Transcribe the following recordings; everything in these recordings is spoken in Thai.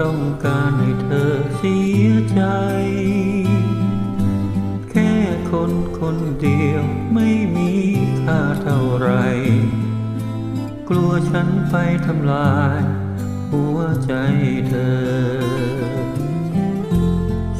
ต้องการให้เธอเสียใจ แค่คนคนเดียวไม่มีค่าเท่าไร กลัวฉันไปทำลาย หัวใจเธอ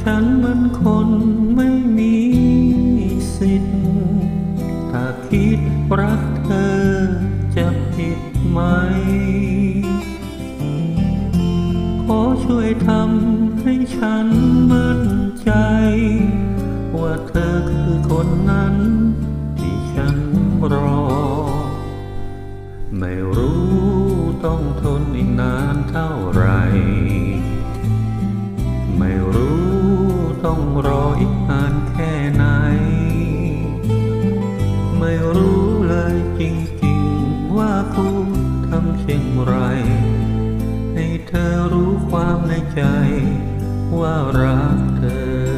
ฉันมันคนไม่มีสิทธิ์ ถ้าคิดรักเธอจะผิดไหม ช่วยทำให้ฉันมั่นใจ ว่าเธอคือคนนั้น ที่ฉันรอ ไม่รู้ต้องทนอีกนานเท่าไหรไม่รู้ต้องรออีกนานแค่ไหน ไม่รู้เลยจริงๆว่าคุณทำเช่นไร ให้เธอรู้ความในใจ ว่ารักเธอ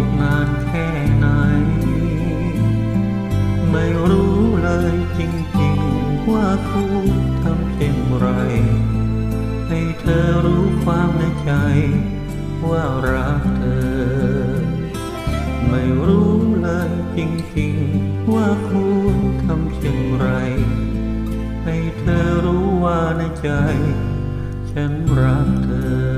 อีกนานแค่ไหน ไม่รู้เลยจริงๆ ว่าคุณทำเช่นไร ให้เธอรู้ความในใจ ว่ารักเธอ ไม่รู้เลยจริงๆ ว่าคุณทำเช่นไร ให้เธอรู้ว่าในใจ ฉันรักเธอ